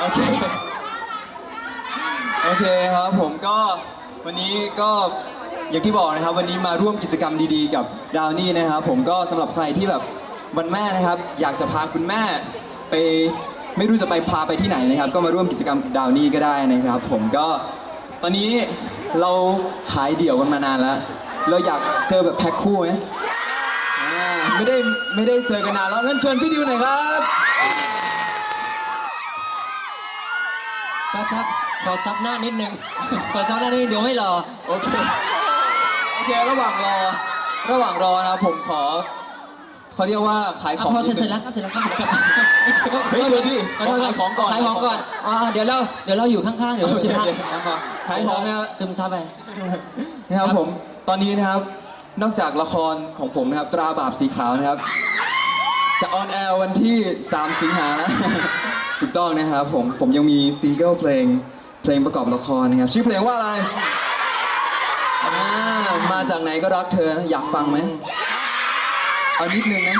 โอเค โอเคครับผมก็วันนี้ก็อย่างที่บอกนะครับ วันนี้มาร่วมกิจกรรมดีๆ กับดาวนี่นะครับผมก็สำหรับใครที่แบบวันแม่นะครับ อยากจะพาคุณแม่ไปไม่รู้จะไปพาไปที่ไหนนะครับ ก็มาร่วมกิจกรรมดาวนี่ก็ได้นะครับ ผมก็ตอนนี้เราขายเดี่ยวกันมานานแล้ว เราอยากเจอแบบแพ็คคู่ไหมอ่าไม่ได้ไม่ได้เจอกันนานแล้วงั้นเชิญพี่ดิวหน่อยครับ ครับครับขอซับหน้านิดนึง ขอซับหน้านิดนึงเดี๋ยวไม่รอ โอเค โอเค ระหว่างรอ ระหว่างรอนะครับผมขอเขาเรียกว่าขายขอะองพอเสร็จนิดเสร็นึจงแล้วครับเสร็จแล้วครับเสร็จแล้วครับเฮ้ยเดี๋ยวดิขอโทษขายของก่อนขายของก่อนอ่าเดี๋ยวเราเดี๋ยวเราอยู่ข้างๆเดี๋ยวเราอยู่ข้างโอเคๆนะครับขายของนะครับ ซึมซับไป นะครับผม ตอนนี้นะครับ นอกจากละครของผมนะครับ ตราบาปสีขาวนะครับ จะออนแอร์วันที่ 3 สิงหานะ ถูกต้องนะครับผม ผมยังมีซิงเกิลเพลง เพลงประกอบละครนะครับ ชื่อเพลงว่าอะไรอ่ามาจากไหนก็รักเธอนะอยากฟังไหมเอานิดนึงนะ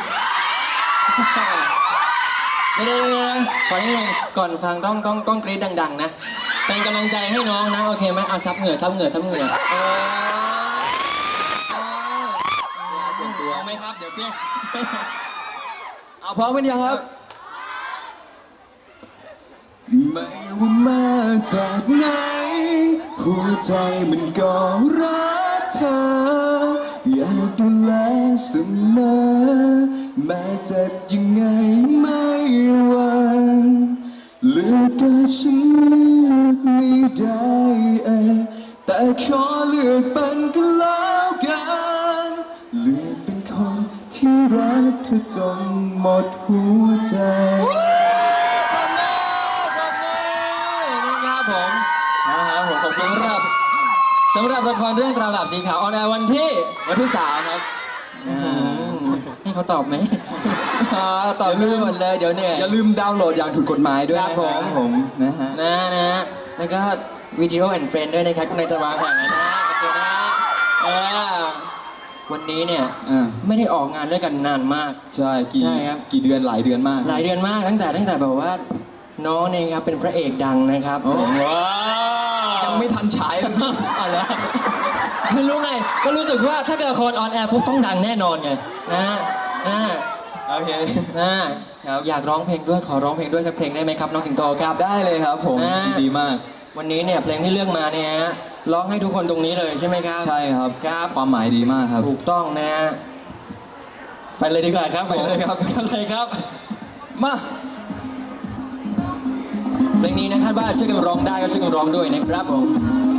ไม่ได้ไม่ได้ก่อนนี้ก่อนฟังต้องต้องต้องกรี๊ดดัง ๆ นะ เป็นกำลังใจให้น้องนะ โอเคไหมเอาซับเหงื่อซับเหงื่อซับเหงื่อเออส่วนตัวไหมครับ เดี๋ยวเพี้ยเอาพร้อมกันยังครับ ไม่ว่ามาจากไหน หัวใจมันก็รักเธอ อยากดูแลเสมอแม้เจ็บยังไงไม่หวันเลือกแต่ฉันเลือกไม่ได้เอแต่ขอเลือกเป็นก็แล้วกันเลือกเป็นคนที่รักเธอจนหมดหัวใจ ผมนะครับผมขอบคุณสำหรับสำหรับละครเรื่องตราบาปสีขาวออนแอร์วันที่วันที่สามครับอ่าให้เขาตอบไหมอ่าตอบลืมหมดเลยเดี๋ยวเหนื่อย อย่าลืมดาวน์โหลดอย่างถูกกฎหมายด้วยครันะบผมผมนะฮะ นะนะแล้วก็วิดีโอแอนเฟรนด้วยนะครับคุณนายจะวางแผนนะโอเคนะเออวันนี้เนี่ยอ่า ไม่ได้ออกงานด้วยกันนานมาก ใช่กี่ใช่ครับ กี่เดือนหลายเดือนมาก หลายเดือนมากตั้งแต่ตั้งแต่แบบว่า น้องเนี่ยครับเป็นพระเอกดังนะครับโอ้ว้าวยังไม่ทันฉายเลยอ๋อเหรอไม่รู้ไง ก็รู้สึกว่าถ้าเกิดละครออนแอร์ปุ๊บต้องดังแน่นอนไงนะนะโอเคนะครับอยากร้องเพลงด้วยขอร้องเพลงด้วยสักเพลงได้ไหมครับน้องสิงโตครับได้เลยครับ ผมอ่าดีมาก วันนี้เนี่ยเพลงที่เลือกมาเนี่ยฮะร้องให้ทุกคนตรงนี้เลยใช่ไหมครับ ใช่ครับครับความหมายดีมากครับ ถูกต้องนะฮะไปเลยดีกว่าครับไปเลยครับกันเลยครับ มา เพลงนี้นะคาดว่าช่วยกันร้องได้ก็ช่วยกันร้องด้วยนะครับผม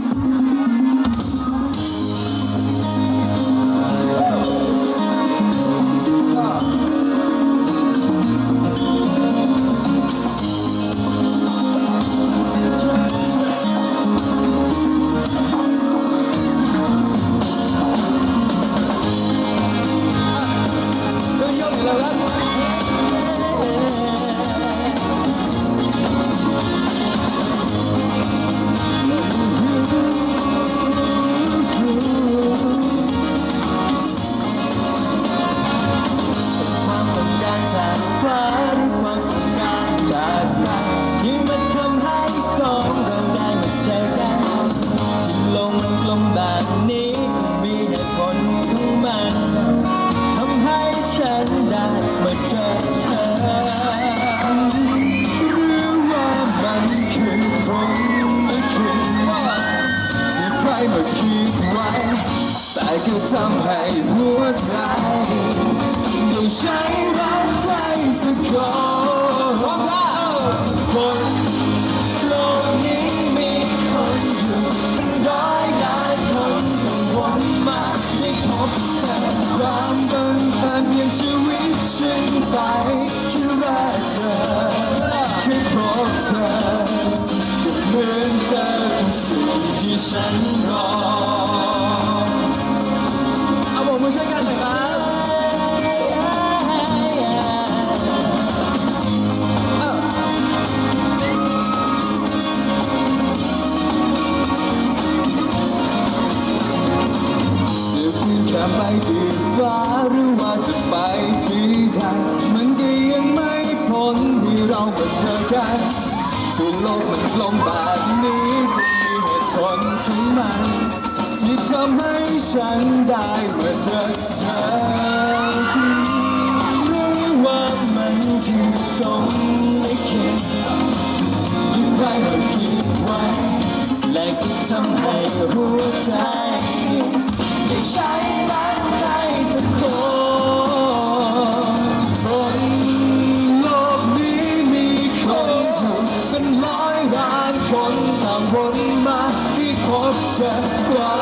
ทำให้หัวใจต้องใช้รักใครสักคนบนโลกนี้มีคนอยู่เป็นร้อยล้านคนต้องวนมาได้พบเธอความบังเอิญอย่งชีวิตฉันไปแค่รักเธอแค่พบเธอก็เหมือนเธอทุกสิ่งที่ฉันรอ ที่ฟ้าหรือว่าจะไปที่ใดมันก็ยังไม่พ้นที่เรามาเจอกันทุว่าโลกมันกลมแบบนี้คงมีเหตุผลของมัน ที่ทำให้ฉันได้มาเจอเธอรู้ว่ามันคือตรงลิขิตยิ่งใครมาคิดไว้และก็ทำให้หัวใจได้ใช้ พ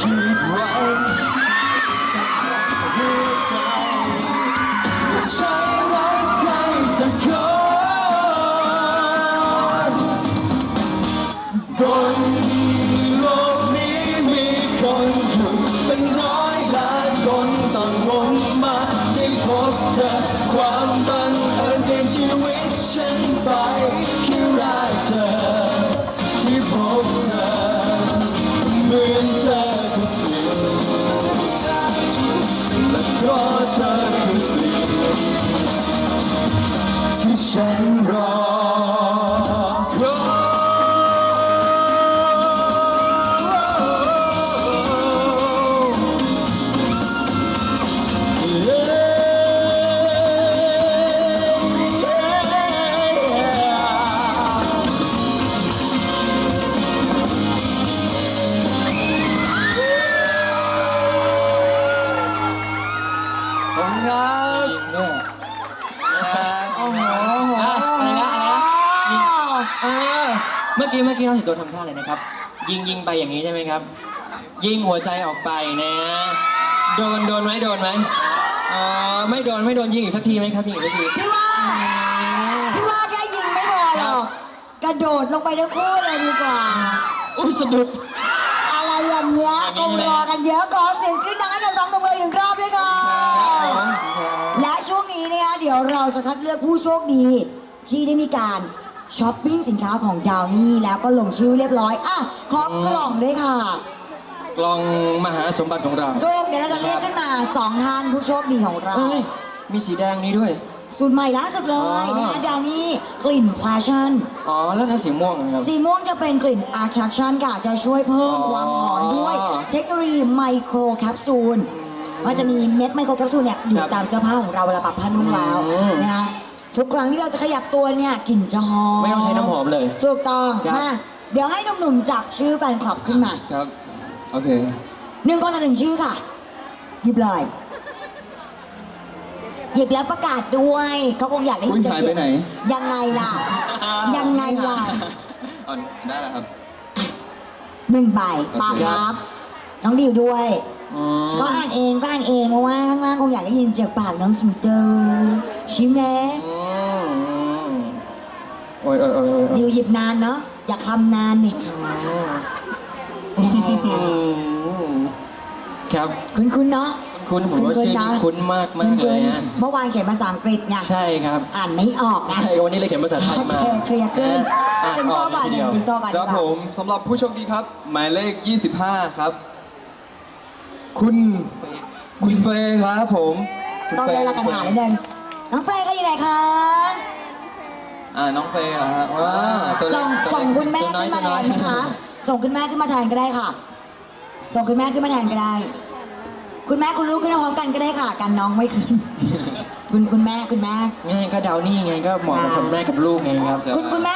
ที่ กี้เมื่อกี้น้องสิงโตทำท่าอะไรนะครับ ยิงยิงไปอย่างนี้ใช่ไหมครับ ยิงหัวใจออกไปนะโดนโดนไหมโดนไหมอ๋อไม่โดนไม่โดนยิงอีกสักทีไหมครับยิงอีกสักทีพี่ว่าพี่ว่าแค่ยิงไม่พอหรอกกระโดดลงไปทั้งคู่เลยดีกว่า อุ้ยสะดุดอะไรอย่างเงี้ยอย่างนี้คงใช่ไหมรอกันเยอะขอเสียงกรี๊ดดังให้กับสองหนุ่มเลยหนึ่งรอบด้วยค่ะและช่วงนี้นะคะเดี๋ยวเราจะคัดเลือกผู้โชคดีที่ได้มีการ ช้อปปิ้งสินค้าของดาวนี่แล้วก็ลงชื่อเรียบร้อยอะขอกล่องด้วยค่ะ กล่องมหาสมบัติของเราทุกเดี๋ยวเราจะเรียกขึ้นมาสองท่านผู้โชคดีของเรา เอ้ยมีสีแดงนี้ด้วย สูตรใหม่ล่าสุดเลยอ๋อนะคะดาวนี่กลิ่น passion อ๋อ แล้วนั่นสีม่วงนะครับ สีม่วงจะเป็นกลิ่น attraction ค่ะจะช่วยเพิ่มอ๋อความหอมด้วย เทคโนโลยีไมโครแคปซูลมันจะมีเม็ดไมโครแคปซูลเนี่ยอยู่ครับตามเสื้อผ้าของเราเวลาปรับผ้านุ่มแล้วอืมนะคะ ทุกครั้งที่เราจะขยับตัวเนี่ยกลิ่นจะหอมไม่ต้องใช้น้ำหอมเลย ถูกต้องครับ มาเดี๋ยวให้หนุ่มๆจับชื่อแฟนคลับขึ้นมาครับ โอเค หนึ่งคนต่อหนึ่งชื่อค่ะ หยิบเลยหยิบแล้วประกาศด้วยเขาคงอยากได้ยินคุณหายไปไหน ยังไงล่ะ ยังไงล่ะอ่อนได้แล้วครับ หนึ่งใบปาครับ น้องดิวด้วยอืมก็อ่านเองก็อ่านเองเพราะว่าข้างล่างคงอยากได้ยินจากปากน้องสิงโตใช่ไหมอืม โอ้ยโอ้ยโอ้ยโอ้ยดิวหยิบนานเนาะอยากทำนานนี่ยังไงอืล่ะมครับ คุณคุณเนาะ คุณผมว่าชื่อนี้คุ้นมากมากเลยนะเมื่อวานเขียนภาษาอังกฤษไงใช่ครับ อ่านไม่ออกไงใช่วันนี้เลยเขียนภาษาไทยโอมาเคเคลียร์ขึ้นอ่านสิงอโตอกก่อนทีเดียวสิงโตก่อนครับดีกผว่ามสำหรับผู้โชคดีครับ หมายเลข 25 ครับ คุณคุณเฟย์ครับผมคุณต้องฟใช้ย์เวลากันหานิดนึงน้องเฟย์ก็อยู่ไหนคะอ่าน้องเฟย์เหรอฮะว้าตัวเล็ส่กงตัวส่งเล็กคุณแม่ขึ้นมาแทนไหมคะ ส่งคุณแม่ขึ้นมาแทนก็ได้ค่ะ ส่งคุณแม่ขึ้นมาแทนก็ได้ คุณแม่คุณลูกขึ้นมาพร้อมกันก็ได้ค่ะ กันน้องไม่ขึ้น คุณคุณแม่คุณแม่ง่ายก็เดานี่ไงก็เหมาะกับอ่าคุณแม่กับลูกไงครับคุณคุณแม่